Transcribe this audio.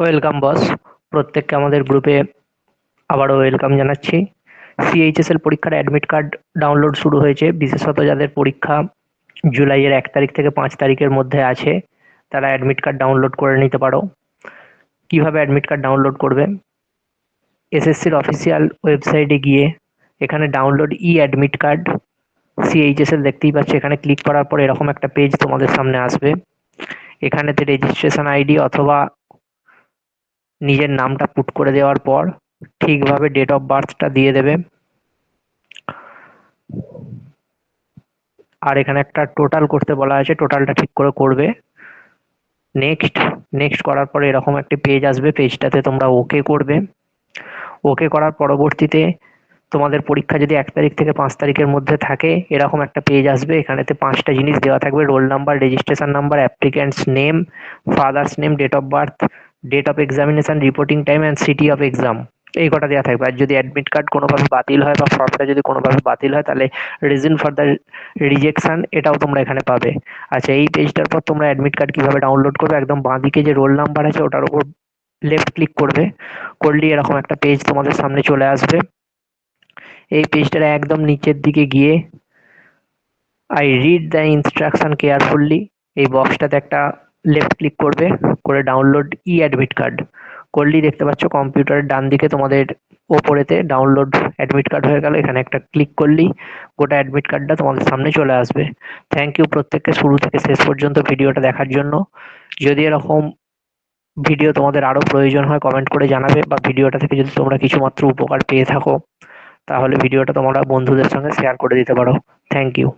Welcome boss প্রত্যেককে আমাদের গ্রুপে আবারও ওয়েলকাম জানাচ্ছি। সিএইচএসএল পরীক্ষার অ্যাডমিট কার্ড ডাউনলোড শুরু হয়েছে। বিশেষত যাদের পরীক্ষা জুলাইয়ের এক তারিখ থেকে পাঁচ তারিখের মধ্যে আছে, তারা অ্যাডমিট কার্ড ডাউনলোড করে নিতে পারো। কীভাবে অ্যাডমিট কার্ড ডাউনলোড করবে? এসএসসির অফিসিয়াল ওয়েবসাইটে গিয়ে এখানে download e admit card CHSL দেখতেই পাচ্ছ, এখানে ক্লিক করার পর এরকম একটা পেজ তোমাদের সামনে আসবে। এখানেতে রেজিস্ট্রেশন আইডি অথবা নিজের নামটা পুট করে দেওয়ার পর ঠিকভাবে ডেট অফ বার্থটা দিয়ে দেবে। আর এখানে একটা টোটাল করতে বলা আছে টোটালটা ঠিক করে করবে। নেক্সট নেক্সট করার পরে এরকম একটি পেজ আসবে পেজটাতে তোমরা ওকে করবে। ওকে করার পরবর্তীতে তোমাদের পরীক্ষা যদি এক তারিখ থেকে পাঁচ তারিখের মধ্যে থাকে, এরকম একটা পেজ আসবে। এখানেতে পাঁচটা জিনিস দেওয়া থাকবে roll number registration number applicant's name father's name date of birth date of examination reporting time and city of exam এই কটা দেওয়া থাকবে। আর যদি অ্যাডমিট কার্ড কোনোভাবে বাতিল হয় বা ফর্মটা যদি কোনোভাবে বাতিল হয়, তাহলে রিজন ফর দ্য রিজেকশান এটাও তোমরা এখানে পাবে। আচ্ছা এই পেজটার পর তোমরা অ্যাডমিট কার্ড কীভাবে ডাউনলোড করবে? একদম বাঁদিকে যে রোল নাম্বার আছে, ওটার উপর লেফট ক্লিক করবে। করলে এরকম একটা পেজ তোমাদের সামনে চলে আসবে। এই পেজটার একদম নিচের দিকে গিয়ে I read the instruction carefully এই বক্সটাতে একটা লেফট ক্লিক করবে, করে ডাউনলোড ই অ্যাডমিট কার্ড করলেই দেখতে পাচ্ছ কম্পিউটারের ডান দিকে তোমাদের ওপরেতে ডাউনলোড অ্যাডমিট কার্ড হয়ে গেল। এখানে একটা ক্লিক করলেই গোটা অ্যাডমিট কার্ডটা তোমাদের সামনে চলে আসবে। থ্যাংক ইউ প্রত্যেককে শুরু থেকে শেষ পর্যন্ত ভিডিওটা দেখার জন্য। যদি এরকম ভিডিও তোমাদের আরও প্রয়োজন হয় কমেন্ট করে জানাবে বা ভিডিওটা থেকে যদি তোমরা কিছু মাত্র উপকার পেয়ে থাকো, তাহলে ভিডিওটা তোমরা বন্ধুদের সঙ্গে শেয়ার করে দিতে পারো। Thank you